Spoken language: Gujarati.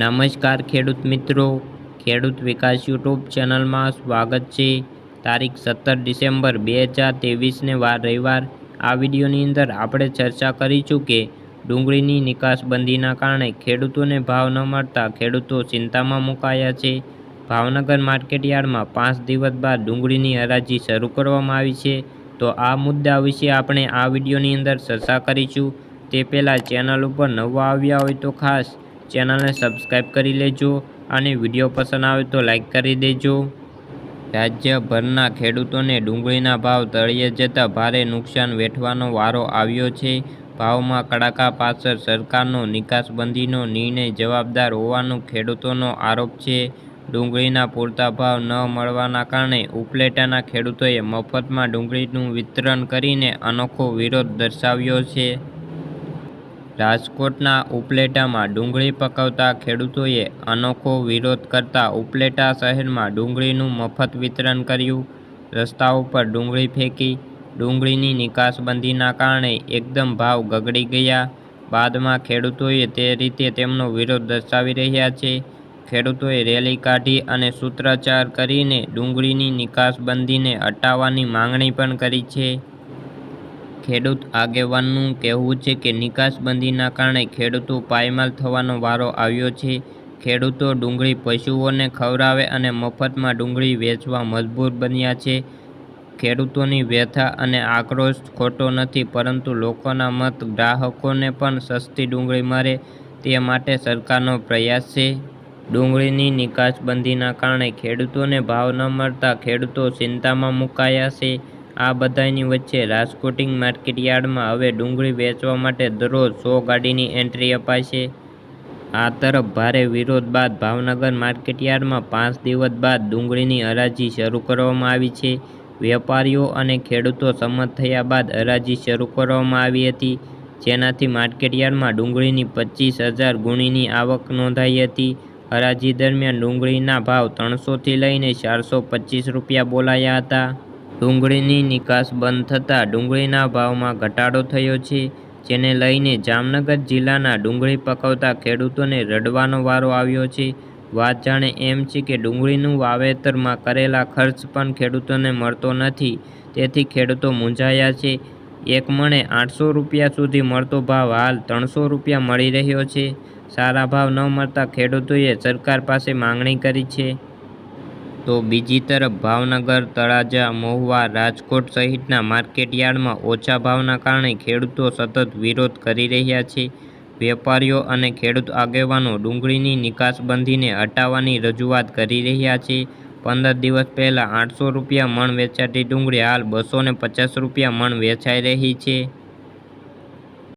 નમસ્કાર ખેડૂત મિત્રો. ખેડૂત વિકાસ યુટ્યુબ ચેનલમાં સ્વાગત છે. તારીખ સત્તર ડિસેમ્બર બે હજાર ત્રેવીસને વાર રવિવાર. આ વિડીયોની અંદર આપણે ચર્ચા કરીશું કે ડુંગળીની નિકાસબંધીના કારણે ખેડૂતોને ભાવ ન મળતા ખેડૂતો ચિંતામાં મુકાયા છે. ભાવનગર માર્કેટયાર્ડમાં પાંચ દિવસ બાદ ડુંગળીની હરાજી શરૂ કરવામાં આવી છે. તો આ મુદ્દા વિશે આપણે આ વિડીયોની અંદર ચર્ચા કરીશું. તે પહેલાં ચેનલ ઉપર નવા આવ્યા હોય તો ખાસ ચેનલને સબસ્ક્રાઈબ કરી લેજો અને વીડિયો પસંદ આવે તો લાઈક કરી દેજો. રાજ્યભરના ખેડૂતોને ડુંગળીના ભાવ તળિયે જતા ભારે નુકસાન વેઠવાનો વારો આવ્યો છે. ભાવમાં કડાકા પાછળ સરકારનો નિકાસબંધીનો નિર્ણય જવાબદાર હોવાનો ખેડૂતોનો આરોપ છે. ડુંગળીના પૂરતા ભાવ ન મળવાના કારણે ઉપલેટાના ખેડૂતોએ મફતમાં ડુંગળીનું વિતરણ કરીને અનોખો વિરોધ દર્શાવ્યો છે. રાજકોટના ઉપલેટામાં ડુંગળી પકવતા ખેડૂતોએ અનોખો વિરોધ કરતા ઉપલેટા શહેરમાં ડુંગળીનું મફત વિતરણ કર્યું. રસ્તાઓ પર ડુંગળી ફેંકી ડુંગળીની નિકાસબંધીના કારણે એકદમ ભાવ ગગડી ગયા. બાદમાં ખેડૂતોએ તે રીતે તેમનો વિરોધ દર્શાવી રહ્યા છે. ખેડૂતોએ રેલી કાઢી અને સૂત્રોચ્ચાર કરીને ડુંગળીની નિકાસબંધીને હટાવવાની માંગણી પણ કરી છે. ખેડૂત આગેવાનનું કહેવું છે કે નિકાસબંધીના કારણે ખેડૂતો પાયમાલ થવાનો વારો આવ્યો છે. ખેડૂતો ડુંગળી પશુઓને ખવડાવે અને મફતમાં ડુંગળી વેચવા મજબૂર બન્યા છે. ખેડૂતોની વ્યથા અને આક્રોશ ખોટો નથી, પરંતુ લોકોના મત ગ્રાહકોને પણ સસ્તી ડુંગળી મળે તે માટે સરકારનો પ્રયાસ છે. ડુંગળીની નિકાસબંધીના કારણે ખેડૂતોને ભાવ ન મળતા ખેડૂતો ચિંતામાં મુકાયા છે. આ બધાની વચ્ચે રાજકોટિંગ માર્કેટયાર્ડમાં હવે ડુંગળી વેચવા માટે દરરોજ સો ગાડીની એન્ટ્રી અપાશે. આ તરફ ભારે વિરોધ બાદ ભાવનગર માર્કેટયાર્ડમાં પાંચ દિવસ બાદ ડુંગળીની હરાજી શરૂ કરવામાં આવી છે. વેપારીઓ અને ખેડૂતો સંમત થયા બાદ હરાજી શરૂ કરવામાં આવી હતી, જેનાથી માર્કેટયાર્ડમાં ડુંગળીની પચીસ હજાર ગુણીની આવક નોંધાઈ હતી. હરાજી દરમિયાન ડુંગળીના ભાવ ત્રણસોથી લઈને ચારસો પચીસ રૂપિયા બોલાયા હતા. ડુંગળીની નિકાસ બંધ થતાં ડુંગળીના ભાવમાં ઘટાડો થયો છે, જેને લઈને જામનગર જિલ્લાના ડુંગળી પકવતા ખેડૂતોને રડવાનો વારો આવ્યો છે. વાત જાણે એમ છે કે ડુંગળીનું વાવેતરમાં કરેલા ખર્ચ પણ ખેડૂતોને મળતો નથી, તેથી ખેડૂતો મૂંઝાયા છે. એક મણે આઠસો રૂપિયા સુધી મળતો ભાવ હાલ ત્રણસો રૂપિયા મળી રહ્યો છે. સારા ભાવ ન મળતા ખેડૂતોએ સરકાર પાસે માંગણી કરી છે. તો બીજી તરફ ભાવનગર, તળાજા, મહુવા, રાજકોટ સહિતના માર્કેટયાર્ડમાં ઓછા ભાવના કારણે ખેડૂતો સતત વિરોધ કરી રહ્યા છે. વેપારીઓ અને ખેડૂત આગેવાનો ડુંગળીની નિકાસબંધીને હટાવવાની રજૂઆત કરી રહ્યા છે. પંદર દિવસ પહેલાં આઠસો રૂપિયા મણ વેચાતી ડુંગળી હાલ બસો પચાસ રૂપિયા મણ વેચાઈ રહી છે.